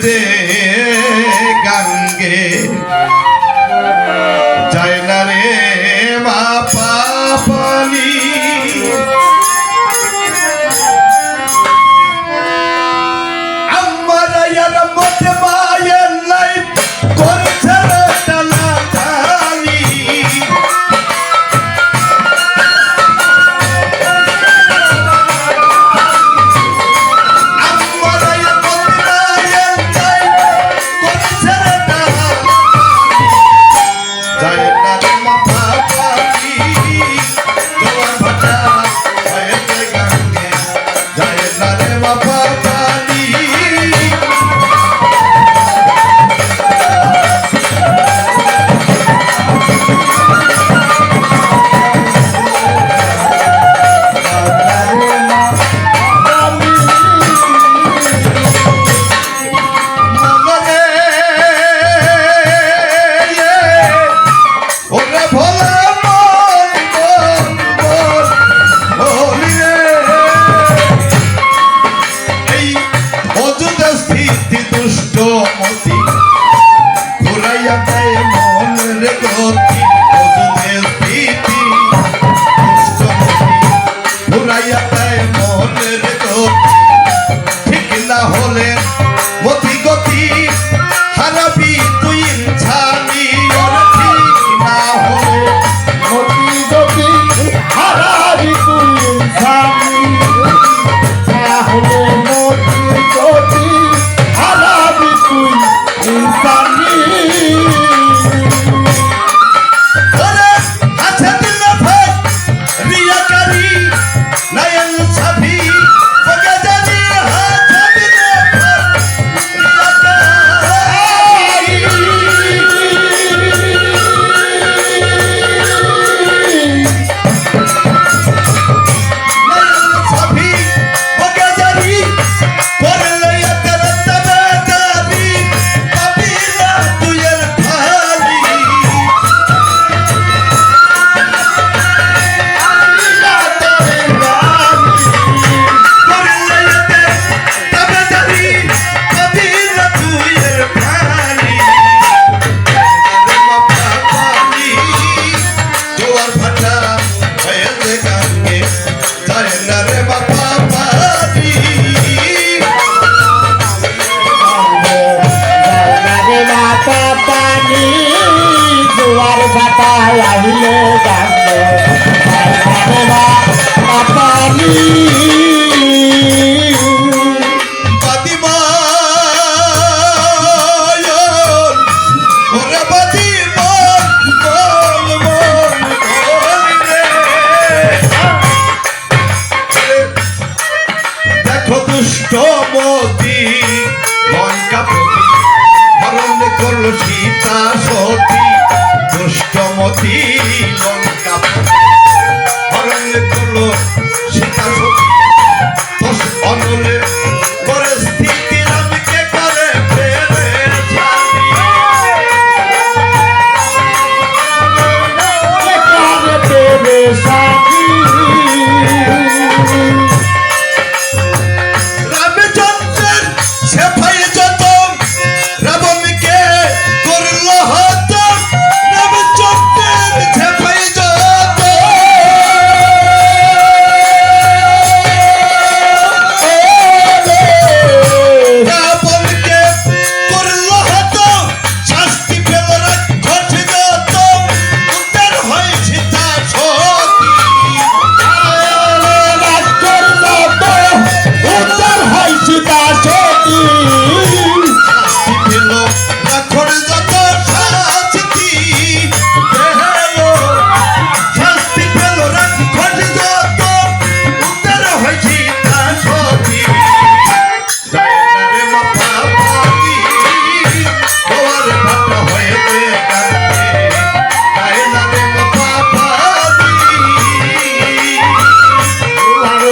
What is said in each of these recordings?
gente. see. Lord. মাথায় আহিলে জানবে পানি দুষ্টমতি লঙ্কা প্রতি হরণ করল সীতা সতী। শ্রীলঙ্কা অনলে তোলো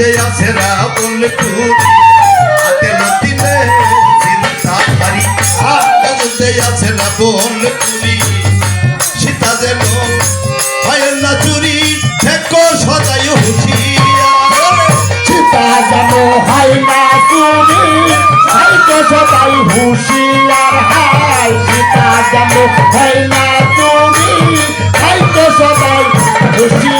দোল কুল হাতে লতিলে চিন্তা পারি মধ্যে আছে না কুলি সীতা যেন হয় না চুরি, ঠেকো সদাই হুঁশিয়ার। সীতা যেন হয় না তুমি সাইকে সবাই হুশিয়ার। হাই সীতা যেন হয় না তুমি সাইকে সবাই হুশিয়ার।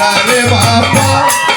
বাবা।